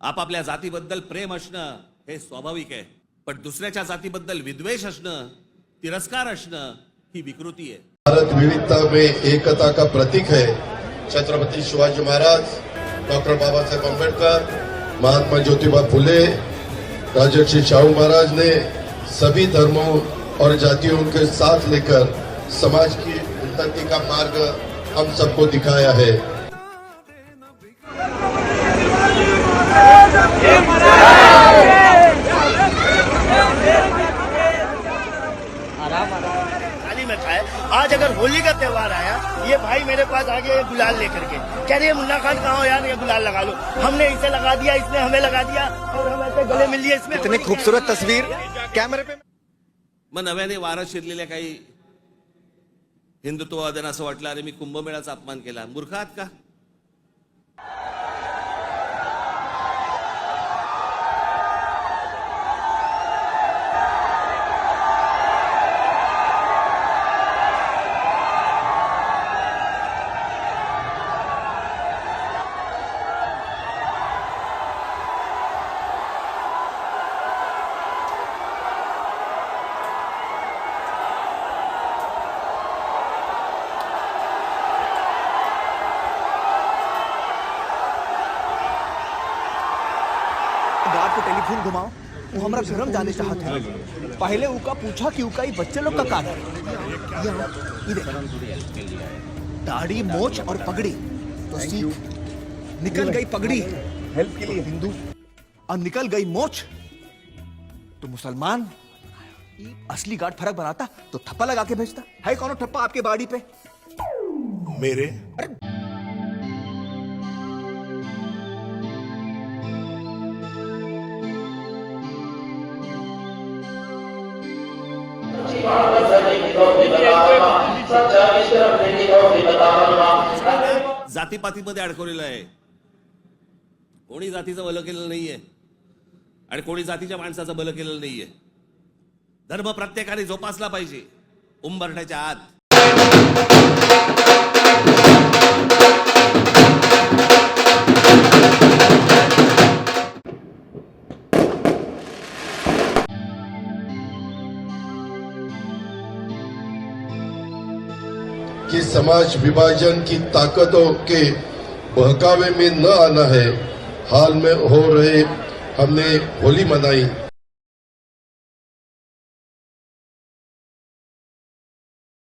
आपापल्या जातीबद्दल प्रेम असणं हे स्वाभाविक आहे. पण दुसऱ्याच्या जातीबद्दल विद्वेष असणं तिरस्कार असणं ही विकृती आहे. भारत विविधता में एकता का प्रतीक है छत्रपती शिवाजी महाराज डॉक्टर बाबासाहेब आंबेडकर महात्मा ज्योतिबा फुले राजर्षि शाहू महाराज ने सभी धर्मों और जातियों के साथ लेकर समाज की उन्नति का मार्ग हम सबको दिखाया है। आज अगर होली का त्योहार आया ये भाई मेरे पास आ गया ये गुलाल लेकर के। कह रहे मुन्ना खान कहाँ हो यार? ये गुलाल लगा लो। हमने इसे लगा दिया इसने हमें लगा दिया और हम ऐसे गले मिल लिए इसमें। इतनी खूबसूरत तस्वीर कैमरे पे। मग नव्याने वारं शिरलेल्या काही हिंदुत्ववाद्यांना असं वाटलं अरे मी कुंभमेळाचा अपमान केला. मूर्ख आहात का? को टेलीफोन घुमाओ वो हमारा घरम जाने चाहते हैं। पहले उका पूछा कि उका ये बच्चे लोग का इधर दाढ़ी मोच और पगड़ी। तो सीख निकल गई पगड़ी। हेल्प के लिए। हिंदू। और निकल गई मोच। तो मुसलमान असली गार्ड फ़र्क बनाता तो थप्पा लगा के भेजता। है कौन ठप्पा आपके बाड़ी पे? मेरे? जातीपातीमध्ये अडकवलेलं आहे. कोणी जातीचं भलं केलेलं नाहीये. आणि कोणी जातीच्या माणसाचं भलं केलेलं नाहीये. धर्म प्रत्येकाने जोपासला पाहिजे. उंबरठ्याच्या आत. कि समाज विभाजन की ताकतों के बहकावे में न आना है। हाल में हो रहे हमने होली मनाई।